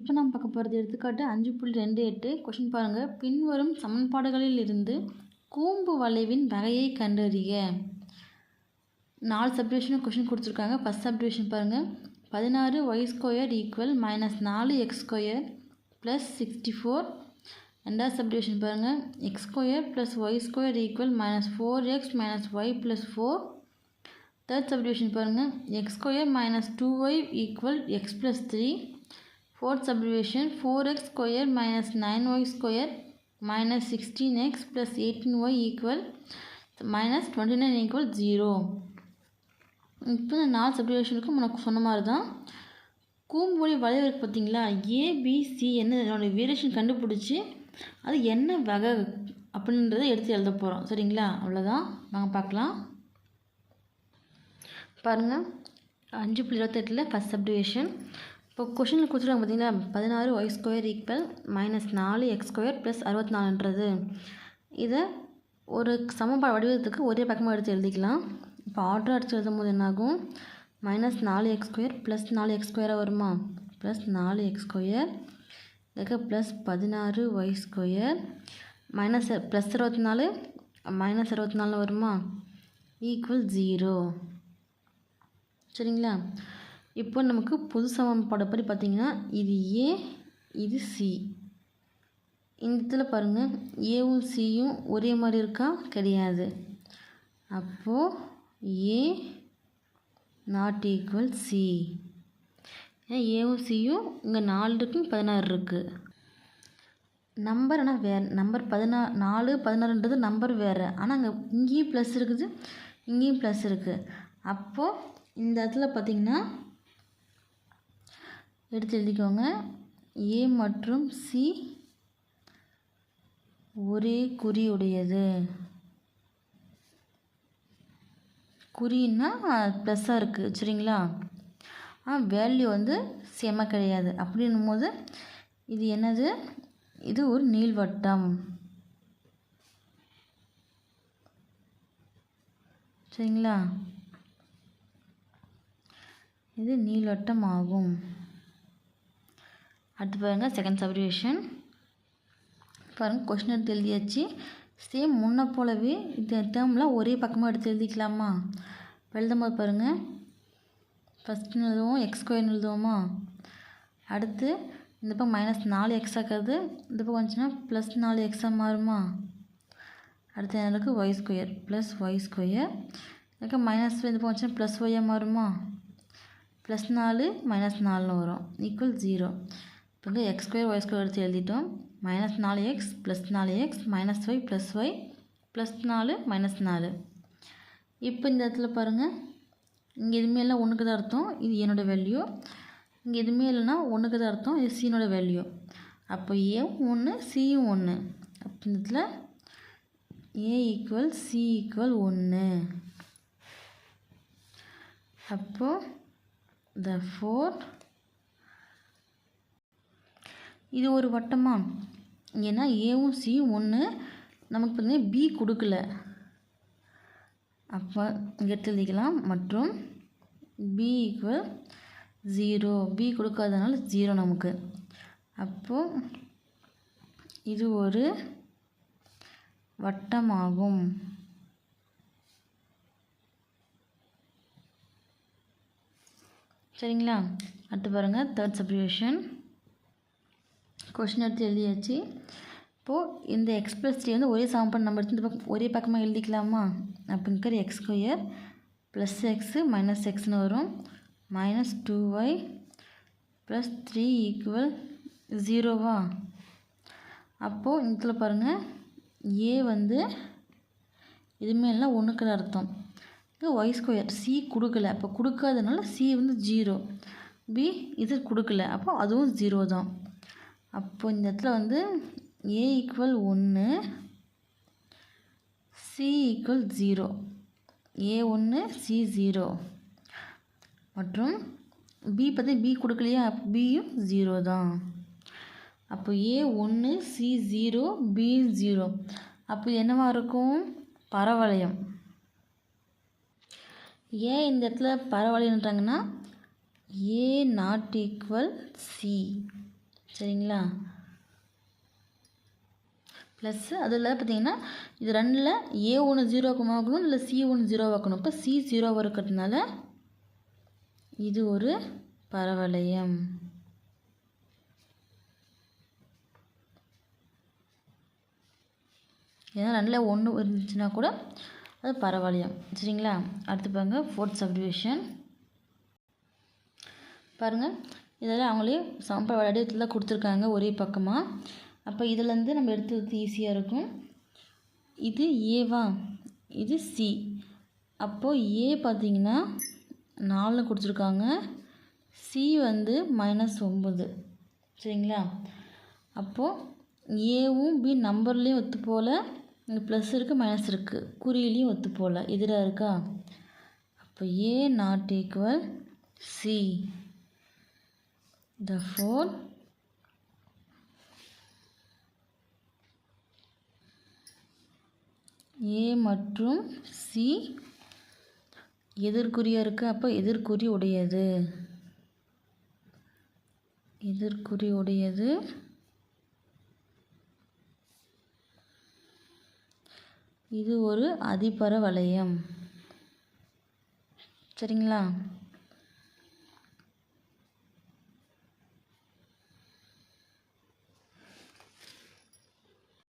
இப்போ நாம் பார்க்க போகிறது எடுத்துக்காட்டு அஞ்சு புள்ளி ரெண்டு எட்டு கொஷின் பாருங்கள் பின்வரும் சமன்பாடுகளில் இருந்து கூம்பு வளைவின் வகையை கண்டறிய நாலு சப்டிவிஷனும் கொஷின் கொடுத்துருக்காங்க. ஃபஸ்ட் சப்டிவிஷன் பாருங்கள் பதினாறு ஒய் ஸ்கொயர் ஈக்குவல் மைனஸ் நாலு X square plus sixty four ரெண்டாவது சப்டிவிஷன் பாருங்கள் X square plus Y square equal minus four X minus Y plus four third subdivision பாருங்கள் X square minus two Y equal X plus three fourth subdivision 4x square minus 9y square minus 16x plus 18y equal minus 29 equal 0 இப்போ இந்த நாலு சப்டிவிஷனுக்கும் உனக்கு சொன்ன மாதிரி தான் கூம்புவழி வளைவு இருக்குது பார்த்தீங்களா? ஏபிசி என்ன அதோட வேரியேஷன் கண்டுபிடிச்சி அது என்ன வகை அப்படின்றத எடுத்து எழுத போகிறோம் சரிங்களா? அவ்வளோதான் நாங்கள் பார்க்கலாம். பாருங்கள் அஞ்சு புள்ளி இருபத்தெட்டில் ஃபஸ்ட் சப்டிவேஷன் இப்போ கொஷினில் கொடுத்துருக்காங்க பார்த்தீங்களா? பதினாறு ஒய் ஸ்கொயர் ஈக்குவல் மைனஸ் நாலு எக்ஸ் ஸ்கொயர் ப்ளஸ் அறுபத்தி நாலுன்றது இதை ஒரு சமன்பாடு வடிவத்துக்கு ஒரே பக்கமாக எடுத்து எழுதிக்கலாம். இப்போ ஆர்டர் அடித்து எழுதும் போது என்னாகும்? மைனஸ் நாலு எக்ஸ் ஸ்கொயர் ப்ளஸ் நாலு எக்ஸ் ஸ்கொயராக வருமா? ப்ளஸ் நாலு எக்ஸ் ஸ்கொயர் இதுக்கு ப்ளஸ் பதினாறு ஒய் ஸ்கொயர் மைனஸ் ப்ளஸ் இருபத்தி நாலு மைனஸ் இருபத்தி நாலு வருமா? ஈக்குவல் ஜீரோ சரிங்களா? இப்போ நமக்கு பொது சமன்பாடு படி பார்த்திங்கன்னா இது ஏ இது சி. இந்த இடத்துல பாருங்கள் ஏவும் சியும் ஒரே மாதிரி இருக்கா? கிடையாது. அப்போது ஏ நாட் ஈக்குவல் சி ஏன்னா ஏவும் சியும் இங்கே நாலு இருக்கு பதினாறு இருக்குது நம்பர் ஆனால் வேறு நம்பர் பதினா நாலு பதினாறுன்றது நம்பர் வேறு. ஆனால் அங்கே இங்கேயும் ப்ளஸ் இருக்குது இங்கேயும் ப்ளஸ் இருக்குது அப்போது இந்த இடத்துல பார்த்திங்கன்னா எடுத்து எழுதிக்கோங்க. ஏ மற்றும் சி ஒரே குறியுடையது. குறின்னா ப்ளஸ்ஸாக இருக்குது சரிங்களா? ஆ வேல்யூ வந்து செம கிடையாது. அப்படின்னும் போது இது என்னது? இது ஒரு நீள்வட்டம் சரிங்களா? இது நீள்வட்டம் ஆகும். அடுத்து பாருங்கள் செகண்ட் சப்ரிவேஷன் பாருங்கள் கொஷின் எடுத்து எழுதியாச்சு. சேம் முன்ன போலவே இந்த டேர்ம்லாம் ஒரே பக்கமாக எடுத்து எழுதிக்கலாமா? எழுதும்போது பாருங்கள் ஃபஸ்ட்டு எழுதுவோம் எக்ஸ் ஸ்கொயர்னு எழுதுவோமா? அடுத்து இந்த பக்கம் மைனஸ் நாலு எக்ஸ் ஆக்கிறது. இந்த பக்கம் வந்துச்சுன்னா ப்ளஸ் நாலு எக்ஸாக மாறுமா? அடுத்து எனக்கு Y square plus Y square இதுக்கு மைனஸ் இந்த பக்கம் வந்துச்சுன்னா ப்ளஸ் ஒய்யாக மாறுமா? ப்ளஸ் நாலு மைனஸ் நாலுன்னு வரும். ஈக்குவல் ஜீரோ இப்போ எக்ஸ் ஸ்கொயர் ஒய் ஸ்கொயர் எடுத்து எழுதிட்டோம். மைனஸ் நாலு எக்ஸ் ப்ளஸ் நாலு X minus Y plus Y plus நாலு மைனஸ் நாலு. இப்போ இந்த இடத்துல பாருங்கள் இங்கே எதுவுமே இல்லை ஒன்றுக்கு தான் அர்த்தம். இது என்னோடய வேல்யூ இங்கே எதுவுமே இல்லைன்னா ஒன்றுக்கு தான் அர்த்தம். இது சீனோட வேல்யூ அப்போ ஏவும் ஒன்று சியும் ஒன்று அப்போ இந்த இடத்துல ஏ ஈக்குவல் சி ஈக்குவல் ஒன்று அப்போது த ஃபோர் இது ஒரு வட்டமா? ஏன்னா ஏவும் சியும் ஒன்று நமக்கு பார்த்தீங்கன்னா பி கொடுக்கல. அப்போ இங்கே எழுதிக்கலாம். மற்றும் பி ஈக்குவல் ஜீரோ பி கொடுக்காதனால ஜீரோ நமக்கு. அப்போது இது ஒரு வட்டமாகும். சரிங்களா? அடுத்து பாருங்கள் தேர்ட் சப்ரிவேஷன் கொஷின் எடுத்து எழுதியாச்சு. இப்போது இந்த எக்ஸ்பிரஸ் த்ரீ வந்து ஒரே சாம்பார் நம்ம எடுத்து இந்த பக்கம் ஒரே பக்கமாக எழுதிக்கலாமா? அப்படிங்கிற X square plus X minus எக்ஸ்னு வரும். Minus two Y plus three equal ஜீரோவா அப்போது இதில் பாருங்கள் ஏ வந்து எதுவுமே இல்லை ஒன்றுக்கு அர்த்தம். இது ஒய் ஸ்கொயர் சி கொடுக்கல. அப்போ கொடுக்காதனால சி வந்து ஜீரோ பி இது கொடுக்கல. அப்போ அதுவும் ஜீரோ தான். அப்போ இந்த இடத்துல வந்து ஏ ஈக்குவல் ஒன்று சி ஈக்குவல் ஜீரோ ஏ ஒன்று சி ஜீரோ மற்றும் பி பற்றி பி கொடுக்கலையா? பியும் ஜீரோ தான். அப்போ ஏ ஒன்று சி ஜீரோ பி ஜீரோ அப்போ என்னவா இருக்கும்? பரவளையம். ஏன் இந்த இடத்துல பரவளையன்றாங்கன்னா ஏ நாட் ஈக்குவல் சி சரிங்களா? ப்ளஸ்ஸு அதில் பார்த்தீங்கன்னா இது ரெண்டில் ஏ ஒன்று ஜீரோவாக்கணும் இல்லை சி ஒன்று ஜீரோவாக்கணும் இப்போ சி ஜீரோவாக இருக்கிறதுனால இது ஒரு பரவளையம். ஏன்னா ரெண்டில் ஒன்று இருந்துச்சுன்னா கூட அது பரவளையம். சரிங்களா? அடுத்து பாருங்கள் ஃபோர்த் சப்டிவிஷன் பாருங்கள் இதெல்லாம் அவங்களே சமன்பாடு வடிவத்தில் தான் கொடுத்துருக்காங்க ஒரே பக்கமாக அப்போ இதுலேருந்து நம்ம எடுத்துக்கிறது ஈஸியாக இருக்கும். இது ஏவா. இது சி. அப்போது ஏ பார்த்தீங்கன்னா நாலு கொடுத்துருக்காங்க. சி வந்து மைனஸ் ஒம்பது சரிங்களா? அப்போது ஏவும் பி நம்பர்லேயும் ஒத்து போல் இங்கே ப்ளஸ் இருக்குது மைனஸ் இருக்குது குறியிலையும் ஒத்து போல். எதிராக இருக்கா? அப்போ A not equal C the phone. A மற்றும் சி எதிர்குறியாக இருக்குது அப்போ எதிர்குறி உடையது. எதிர்குறி உடையது. இது ஒரு அதிபர வளையம் சரிங்களா?